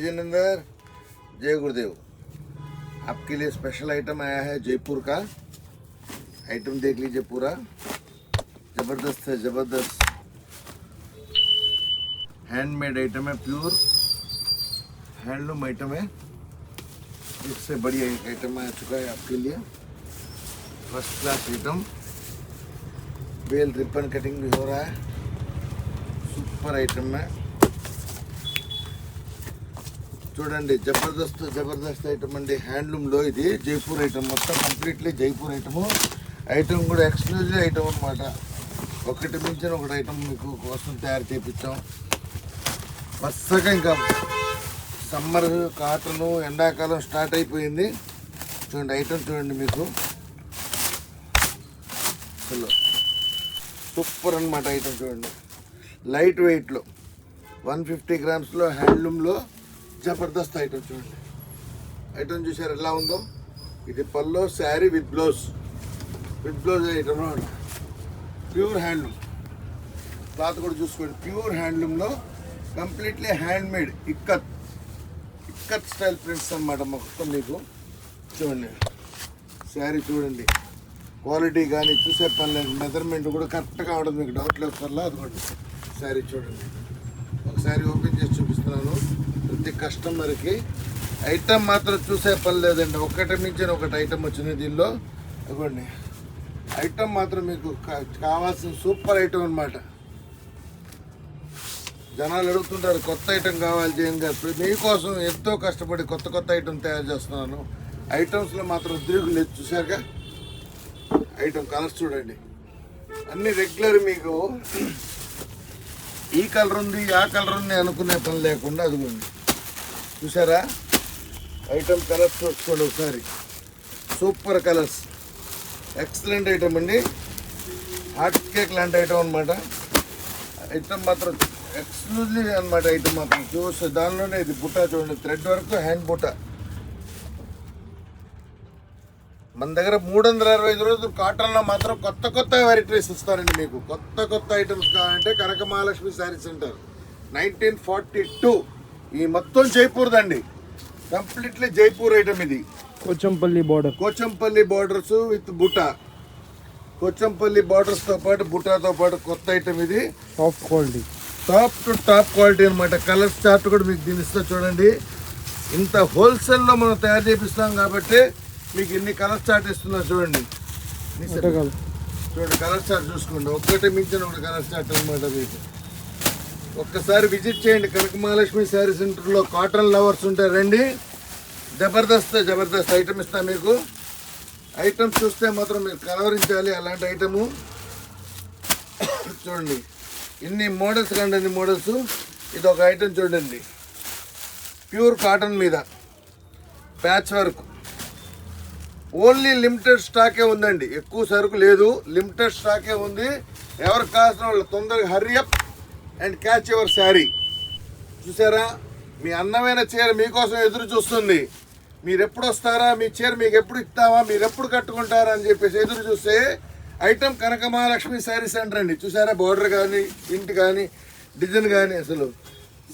जिनेंद्र जय गुरुदेव। आपके लिए स्पेशल आइटम आया है जयपुर का। आइटम देख लीजिए पूरा। ज़बरदस्त है, ज़बरदस्त। हैंडमेड आइटम है प्योर हैंडलूम आइटम है। इससे बढ़िया आइटम आ चुका है आपके लिए। फ़र्स्ट क्लास आइटम बेल रिपन कटिंग भी हो रहा है। सुपर आइटम है। చూడండి జబర్దస్త్ జబర్దస్త్ ఐటమ్ అండి. హ్యాండ్లూమ్లో ఇది జైపూర్ ఐటమ్ మొత్తం కంప్లీట్లీ జైపూర్ ఐటము ఐటమ్ కూడా ఎక్స్క్లూజివ్ ఐటమ్ అనమాట ఒకటి మించిన ఒకటి ఐటమ్ మీకు కోసం తయారు చేయించాం వరుసగా ఇంకా సమ్మర్ కాటను ఎండాకాలం స్టార్ట్ అయిపోయింది. చూడండి ఐటమ్ చూడండి మీకు. అసలు సూపర్ అనమాట ఐటమ్ చూడండి. లైట్ వెయిట్లో వన్ ఫిఫ్టీ గ్రామ్స్లో హ్యాండ్లూమ్లో జబర్దస్త్ ఐటమ్ చూడండి. ఐటమ్ చూసారు ఎలా ఉందో? ఇది పల్లో sari with blouse with blouse item pure handloom cloth కూడా చూసుకోండి. Pure హ్యాండ్లూమ్లో completely handmade ikat. Ikat style prints అనమాట మొత్తం మీకు. చూడండి. శారీ చూడండి. క్వాలిటీ కానీ చూసే పనిలేదు మెజర్మెంట్ కూడా కరెక్ట్గా కావడం మీకు డౌట్ లేదు. పర్లా అదిగోండి. శారీ చూడండి. శారీ ఓపెన్ చేసి చూపిస్తున్నాను. ప్రతి కస్టమర్కి. ఐటమ్ మాత్రం చూసే పని లేదండి. ఒకటి మించిన ఒకటి ఐటమ్ వచ్చింది దీనిలో. ఇవ్వండి ఐటమ్ మాత్రం మీకు కావాల్సిన సూపర్ ఐటమ్ అన్నమాట. జనాలు అడుగుతుంటారు కొత్త ఐటమ్ కావాలి జయం గారు. మీకోసం ఎంతో కష్టపడి కొత్త కొత్త ఐటమ్ తయారు చేస్తున్నాను. ఐటమ్స్లో మాత్రం ఉద్యోగం లేదు. చూశాక ఐటమ్ కలర్స్ చూడండి. అన్ని రెగ్యులర్ మీకు. ఈ కలర్ ఉంది ఆ కలర్ ఉంది అనుకునే పని లేకుండా అదిగోండి. చూసారా ఐటమ్ కలర్స్ చూసుకోండి ఒకసారి. సూపర్ కలర్స్ ఎక్సలెంట్ ఐటమ్ అండి. హాట్ కేక్ లాంటి ఐటమ్ అనమాట ఐటమ్ మాత్రం ఎక్స్క్లూజివ్ అనమాట ఐటమ్ మాత్రం. చూస్తే దానిలోనే ఇది బుట్ట చూడండి. థ్రెడ్ వరకు హ్యాండ్ బుట్ట. మన దగ్గర మూడు వందల అరవై ఐదు రోజులు కాటన్లో మాత్రం కొత్త కొత్త వెరైటీస్ ఇస్తారండి మీకు. కొత్త కొత్త ఐటమ్స్ కావాలంటే Kanaka Mahalakshmi sari centre nineteen forty two ఈ మొత్తం జైపూర్దండి. కంప్లీట్లీ జైపూర్ ఐటమ్ ఇది. Pochampally border Kochampalli borders with బుట్ట కోచంపల్లి బార్డర్స్తో పాటు బుటాతో పాటు కొత్త ఐటమ్ ఇది. Soft quality top to top quality అనమాట కలర్ చార్ట్ కూడా మీకు దీని ఇస్తా చూడండి. ఇంత హోల్సేల్లో మనం తయారు చేపిస్తాం కాబట్టి మీకు ఇన్ని కలర్ చార్ట్ ఇస్తున్నా చూడండి. చూడండి కలర్ చార్ట్ చూసుకోండి. ఒక్కటి మించిన ఒకటి కలర్ చార్ట్ అనమాట మీకు. ఒక్కసారి విజిట్ చేయండి కనక మహాలక్ష్మి శారీ సెంటర్లో కాటన్ లవర్స్ ఉంటారు రండి. జబర్దస్త్ జబర్దస్త్ ఐటమ్ ఇస్తా మీకు. ఐటమ్స్ చూస్తే మాత్రం మీరు కలవరించాలి అలాంటి ఐటము చూడండి. ఇన్ని మోడల్స్ కండి మోడల్స్ ఇది ఒక ఐటమ్ చూడండి. ప్యూర్ కాటన్ మీద. ప్యాచ్ వర్క్ ఓన్లీ లిమిటెడ్ స్టాకే ఉందండి. ఎక్కువ సరుకు లేదు. లిమిటెడ్ స్టాకే ఉంది. ఎవరికి కావాల్సిన వాళ్ళు తొందరగా hurry up and catch your sari. చూసారా? మీ అందమైన చీర మీకోసం ఎదురు చూస్తుంది. మీరు ఎప్పుడు వస్తారా మీ చీర మీకు ఎప్పుడు ఇస్తావా మీరు ఎప్పుడు కట్టుకుంటారా అని చెప్పేసి ఎదురు చూస్తే ఐటమ్ కనక మహాలక్ష్మి శారీ సెంటర్ అండి. చూసారా? బార్డర్ కానీ ప్రింట్ కానీ డిజైన్ కానీ అసలు.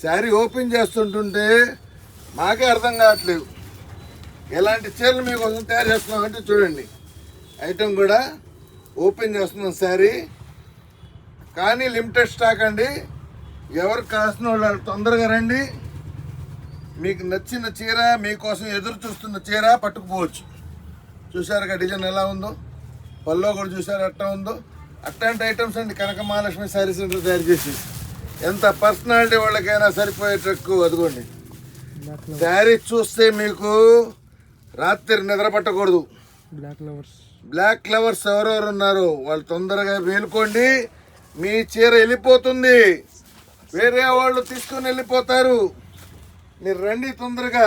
శారీ ఓపెన్ చేస్తుంటుంటే మాకే అర్థం కావట్లేదు. ఎలాంటి చీరలు మీకోసం తయారు చేస్తున్నాం అంటే చూడండి. ఐటమ్ కూడా ఓపెన్ చేస్తున్నాం శారీ. కానీ లిమిటెడ్ స్టాక్ అండి. ఎవరు కాసిన వాళ్ళు తొందరగా రండి. మీకు నచ్చిన చీర మీకోసం ఎదురు చూస్తున్న చీర పట్టుకుపోవచ్చు. చూసారుగా డిజైన్ ఎలా ఉందో? పల్లో కూడా చూసారు ఎట్లా ఉందో? అట్లాంటి ఐటమ్స్ అండి కనక మహాలక్ష్మి శారీ సెంటర్ తయారు చేసి. ఎంత పర్సనాలిటీ వాళ్ళకైనా సరిపోయేటట్టు అదిగోండి. శారీ చూస్తే మీకు రాత్రి నిద్ర పట్టకూడదు. బ్లాక్ లవర్స్ బ్లాక్ ఫ్లవర్స్ ఎవరెవరు ఉన్నారు వాళ్ళు తొందరగా మేలుకోండి. మీ చీర వెళ్ళిపోతుంది. వేరే వాళ్ళు తీసుకొని వెళ్ళిపోతారు. మీరు రండి తొందరగా.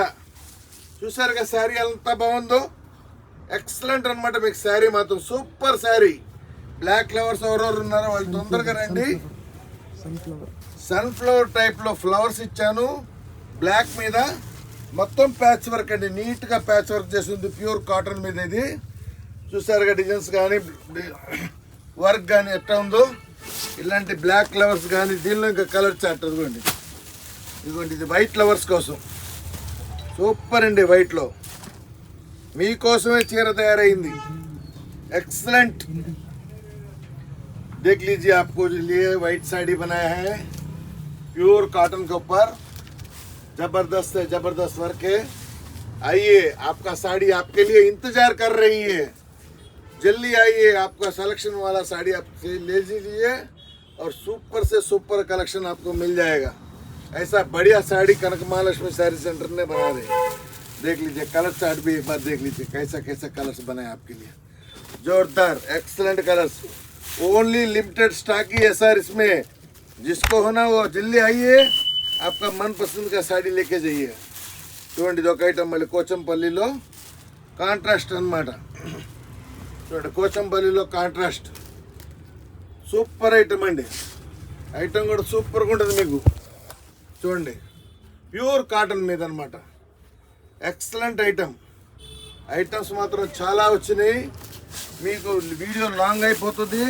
చూసారుగా శారీ ఎంత బాగుందో? ఎక్సలెంట్ అన్నమాట మీకు శారీ మాత్రం. సూపర్ శారీ. బ్లాక్ ఫ్లవర్స్ ఎవరెవరు ఉన్నారో వాళ్ళు తొందరగా రండి. సన్ఫ్లవర్ టైప్లో ఫ్లవర్స్ ఇచ్చాను. బ్లాక్ మీద. మొత్తం ప్యాచ్ వర్క్ అండి. నీట్గా ప్యాచ్ వర్క్ చేసింది. ప్యూర్ కాటన్ మీద ఇది. చూసారుగా డిజైన్స్ కానీ వర్క్ కానీ ఎట్లా ఉందో? ఇలాంటి బ్లాక్ ఫ్లవర్స్ కానీ దీనిలో ఇంకా కలర్ చార్ట్ ఇదిగోండి ఇదిగోండి ఇది వైట్ ఫ్లవర్స్ కోసం సూపర్ అండి వైట్లో మీకోసమే చీర తయారైంది एक्सलेंट देख लीजिए आपको जो लिए व्हाइट साड़ी बनाया है प्योर कॉटन के ऊपर जबरदस्त है जबरदस्त वर्क है आइए आपका साड़ी आपके लिए इंतजार कर रही है जल्दी आइए आपका सिलेक्शन वाला साड़ी आप से ले लीजिए और सुपर से सुपर कलेक्शन आपको मिल जाएगा ऐसा बढ़िया साड़ी कनक महालक्ष्मी साड़ी सेंटर ने बना दे देख लीजिए कलर चार्ट भी एक बार देख लीजिए कैसा कैसा कलर्स बनाए आपके लिए जोरदार excellent colours only limited stock ही है सर इसमें जिसको होना वो जल्दी आइए आपका मनपसंद का साड़ी लेके जाइए చూడండి ఇది ఒక ఐటమ్ మళ్ళీ కోచంపల్లిలో కాంట్రాస్ట్ అన్నమాట చూడండి కోచంపల్లిలో కాంట్రాస్ట్ సూపర్ ఐటమ్ అండి. ఐటమ్ కూడా సూపర్గా ఉంటుంది మీకు. చూడండి ప్యూర్ కాటన్ మీద అనమాట ఎక్సలెంట్ ఐటమ్ ఐటమ్స్ మాత్రం చాలా వచ్చినాయి. మీకు వీడియో లాంగ్ అయిపోతుంది.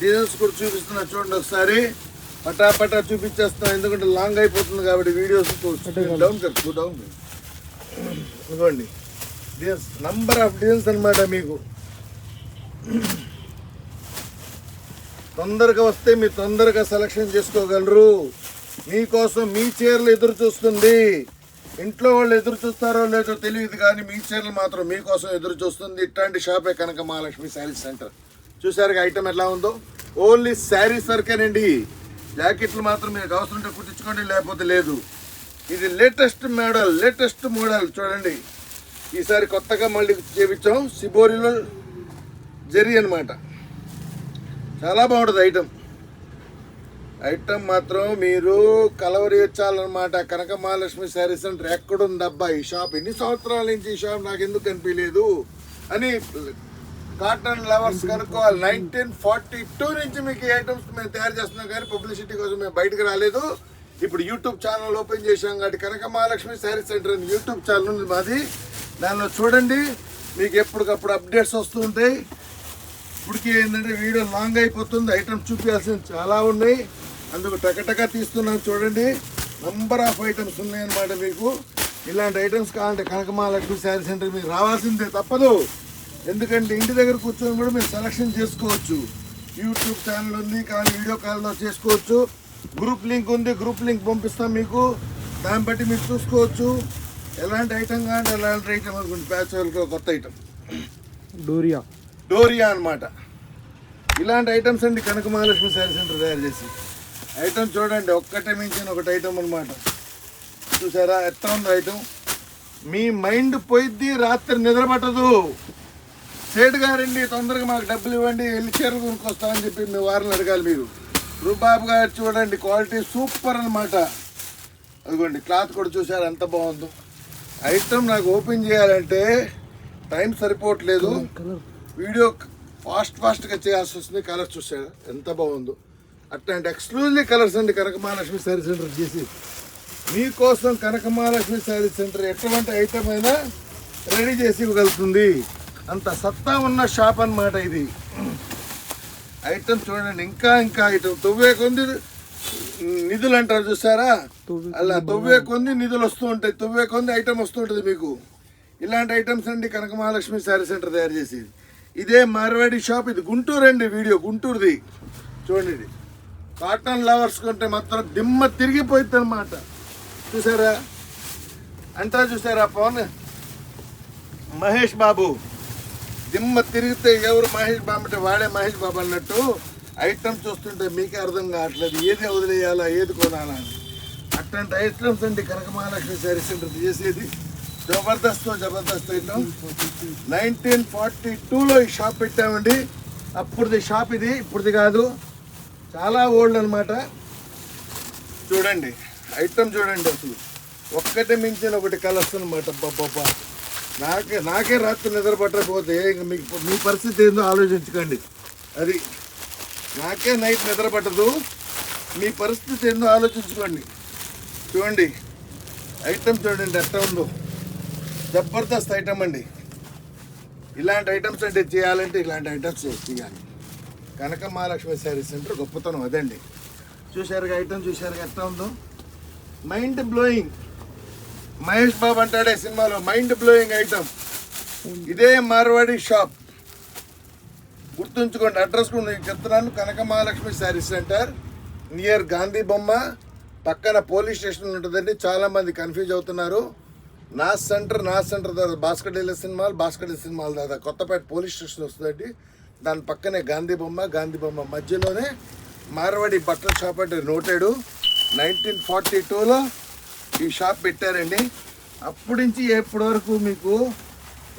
డిజైన్స్ కూడా చూపిస్తున్నా చూడండి ఒకసారి. పటాపటా చూపించేస్తున్నా ఎందుకంటే లాంగ్ అయిపోతుంది కాబట్టి వీడియోస్ డౌన్ కర్ డౌన్ ఇదిగోండి. డిజైన్స్ నంబర్ ఆఫ్ డిజైన్స్ అనమాట మీకు. తొందరగా వస్తే మీరు తొందరగా సెలక్షన్ చేసుకోగలరు. మీకోసం మీ చీరలు ఎదురు చూస్తుంది. ఇంట్లో వాళ్ళు ఎదురు చూస్తారో లేదో తెలియదు కానీ మీ చీరలు మాత్రం మీకోసం ఎదురు చూస్తుంది. ఇట్లాంటి షాపే కనుక మహాలక్ష్మి శారీస్ సెంటర్. చూసారుగా ఐటమ్ ఎలా ఉందో? ఓన్లీ శారీస్ వరకేనండి జాకెట్లు మాత్రం మీకు అవసరం ఉంటే కుట్టించుకోండి లేకపోతే లేదు. ఇది లేటెస్ట్ మోడల్ లేటెస్ట్ మోడల్ చూడండి. ఈసారి కొత్తగా మళ్ళీ చేపించాం. సిబోరిలో జరి అనమాట చాలా బాగుంటుంది ఐటమ్ ఐటమ్ మాత్రం మీరు కలవరి వచ్చాలన్నమాట కనక మహాలక్ష్మి శారీస్ సెంటర్ ఎక్కడుందబ్బా ఈ షాప్ ఎన్ని సంవత్సరాల నుంచి ఈ షాప్ నాకు ఎందుకు కనిపించలేదు అని కాటన్ లవర్స్ కనుక్కోవాలి. నైన్టీన్ ఫార్టీ టూ నుంచి మీకు ఈ ఐటమ్స్ మేము తయారు చేస్తున్నాం కానీ పబ్లిసిటీ కోసం మేము బయటకు రాలేదు. ఇప్పుడు యూట్యూబ్ ఛానల్ ఓపెన్ చేశాం కాబట్టి కనక మహాలక్ష్మి శారీ సెంటర్ అని యూట్యూబ్ ఛానల్ ఉంది మాది. దానిలో చూడండి. మీకు ఎప్పటికప్పుడు అప్డేట్స్ వస్తుంటాయి ఇప్పటికే ఏంటంటే వీడియో లాంగ్ అయిపోతుంది. ఐటమ్స్ చూపించాల్సింది చాలా ఉన్నాయి. అందుకు టకటక తీస్తున్నాను చూడండి. నంబర్ ఆఫ్ ఐటమ్స్ ఉన్నాయన్నమాట మీకు. ఇలాంటి ఐటమ్స్ కావాలంటే కనకమాలకు శారీ సెంటర్ మీకు రావాల్సిందే తప్పదు. ఎందుకంటే ఇంటి దగ్గర కూర్చొని కూడా మీరు సెలక్షన్ చేసుకోవచ్చు. యూట్యూబ్ ఛానల్ ఉంది కానీ వీడియో కాల్లో చేసుకోవచ్చు. గ్రూప్ లింక్ ఉంది. గ్రూప్ లింక్ పంపిస్తాం మీకు. దాన్ని బట్టి మీరు చూసుకోవచ్చు. ఎలాంటి ఐటమ్ కావాలంటే ఎలాంటి ఐటమ్ అనుకుంటుంది ప్యాచ్ కొత్త ఐటమ్ డోరియా. డోరియా అన్నమాట. ఇలాంటి ఐటమ్స్ అండి కనక మహాలక్ష్మి శారీ సెంటర్ తయారు చేసి. ఐటమ్ చూడండి ఒక్కటే మించిన ఒకటి ఐటమ్ అన్నమాట. చూసారా ఎట్లా ఉంది ఐటమ్ మీ మైండ్ పోయిద్ది రాత్రి నిద్ర పట్టదు. సేటు గారండి తొందరగా మాకు డబ్బులు ఇవ్వండి వెళ్ళి చీరలు కొనుక్కొస్తామని చెప్పి మీ వారిని అడగాలి మీరు. రూబాబు గారు చూడండి క్వాలిటీ సూపర్ అన్నమాట. అదిగోండి క్లాత్ కూడా చూసారు ఎంత బాగుందో. ఐటమ్ నాకు ఓపెన్ చేయాలంటే టైం సరిపోవట్లేదు. వీడియో ఫాస్ట్ ఫాస్ట్గా చేయాల్సి వస్తుంది. కలర్ చూసాడు ఎంత బాగుందో. అట్లాంటి ఎక్స్క్లూజివ్ కలర్స్ అండి కనక మహాలక్ష్మి శారీ సెంటర్ చేసి. మీకోసం కనక మహాలక్ష్మి శారీ సెంటర్ ఎటువంటి ఐటమ్ అయినా రెడీ చేసి ఇవ్వగలుగుతుంది. అంత సత్తా ఉన్న షాప్ అన్నమాట ఇది. ఐటమ్ చూడండి ఇంకా ఇంకా ఐటమ్ తొవ్వే కొంది నిధులు అంటారు చూసారా? అలా తొవ్వే కొంది నిధులు వస్తూ ఉంటాయి. తొవ్వే కొంది ఐటమ్ వస్తూ ఉంటుంది మీకు. ఇలాంటి ఐటమ్స్ అండి కనక మహాలక్ష్మి శారీ సెంటర్ తయారు చేసేది. ఇదే మార్వాడి షాప్ ఇది గుంటూరు అండి వీడియో గుంటూరుది. చూడండి కాటన్ లవర్స్ కొంటే మాత్రం దిమ్మ తిరిగిపోయింది అనమాట చూసారా? అంటా చూసారా పవన్? మహేష్ బాబు. దిమ్మ తిరిగితే ఎవరు మహేష్ బాబు అంటే వాడే మహేష్ బాబు అన్నట్టు ఐటమ్ చూస్తుంటే మీకే అర్థం కావట్లేదు. ఏది వదిలేయాలా ఏది కొనాలా అని. అట్లాంటి ఐటమ్స్ అండి కనక మహాలక్ష్మి శారీ సెంటర్ చేసేది. జబర్దస్త్ జబర్దస్త్ ఐటమ్ నైన్టీన్ ఫార్టీ టూలో ఈ షాప్ పెట్టామండి. అప్పుడుది షాప్ ఇది ఇప్పుడుది కాదు. చాలా ఓల్డ్ అనమాట చూడండి ఐటమ్ చూడండి అసలు. ఒక్కటే మించిన ఒకటి కలర్స్ అనమాట బాబా నాకే నాకే రాత్రి నిద్ర పట్టకపోతే ఇంక మీకు మీ పరిస్థితి ఏందో ఆలోచించుకోండి. అది నాకే నైట్ నిద్ర పట్టదు. మీ పరిస్థితి ఏందో ఆలోచించుకోండి. చూడండి ఐటమ్ చూడండి ఎట్లా ఉందో. జబర్దస్త్ ఐటమ్ అండి. ఇలాంటి ఐటమ్స్ అంటే చేయాలంటే ఇలాంటి ఐటమ్స్ చేయాలి కనక మహాలక్ష్మి శారీ సెంటర్ గొప్పతనం అదండి. చూశారుగా ఐటమ్ చూశారుగా ఎట్లా ఉందో? మైండ్ బ్లోయింగ్ మహేష్ బాబు అంటాడే సినిమాలో మైండ్ బ్లోయింగ్ ఐటమ్ ఇదే మార్వాడి షాప్ గుర్తుంచుకోండి అడ్రస్ కూడా నేను చెప్తున్నాను. కనక మహాలక్ష్మి శారీ సెంటర్ నియర్ గాంధీ బొమ్మ. పక్కన పోలీస్ స్టేషన్ ఉంటుందండి. చాలామంది కన్ఫ్యూజ్ అవుతున్నారు. నా సెంటర్ నా సెంటర్ దాదా భాస్కర్ డీలర్ సినిమాలు భాస్కర్ డీలర్ సినిమాలు దాదా. కొత్తపేట పోలీస్ స్టేషన్ వస్తుందండి. దాని పక్కనే గాంధీ బొమ్మ గాంధీ బొమ్మ మధ్యలోనే మార్వాడి బట్టల షాప్ అంటే నోటెడు. నైన్టీన్ ఫార్టీ టూలో ఈ షాప్ పెట్టారండి. అప్పటి నుంచి ఎప్పటి వరకు మీకు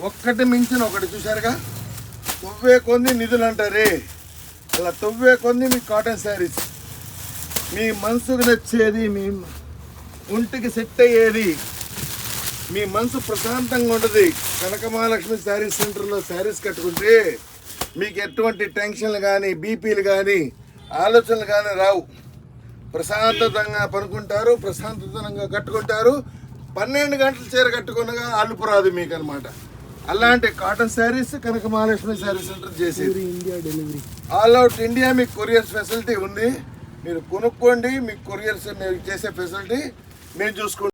ఒక్కటి మించిన ఒకటి చూసారుగా తొవ్వే కొంది నిధులు అంటారే అలా తొవ్వే కొంది మీ కాటన్ శారీస్. మీ మనసుకు నచ్చేది మీ ఒంటికి సెట్ అయ్యేది. మీ మనసు ప్రశాంతంగా ఉంటుంది. కనకమహాలక్ష్మి శారీస్ సెంటర్లో శారీస్ కట్టుకుంటే మీకు ఎటువంటి టెన్షన్లు కానీ బీపీలు కానీ ఆలోచనలు కానీ రావు. ప్రశాంతతంగా పనుకుంటారు ప్రశాంతతంగా కట్టుకుంటారు. పన్నెండు గంటల చీర కట్టుకునగా అలుపు రాదు మీకు అనమాట అలాంటి కాటన్ శారీస్ కనక మహాలక్ష్మి శారీ సెంటర్ చేసేది. India delivery all out India మీకు కొరియర్స్ ఫెసిలిటీ ఉంది. మీరు కొనుక్కోండి మీకు కొరియర్స్ మీరు చేసే ఫెసిలిటీ మేము చూసుకుంటాం.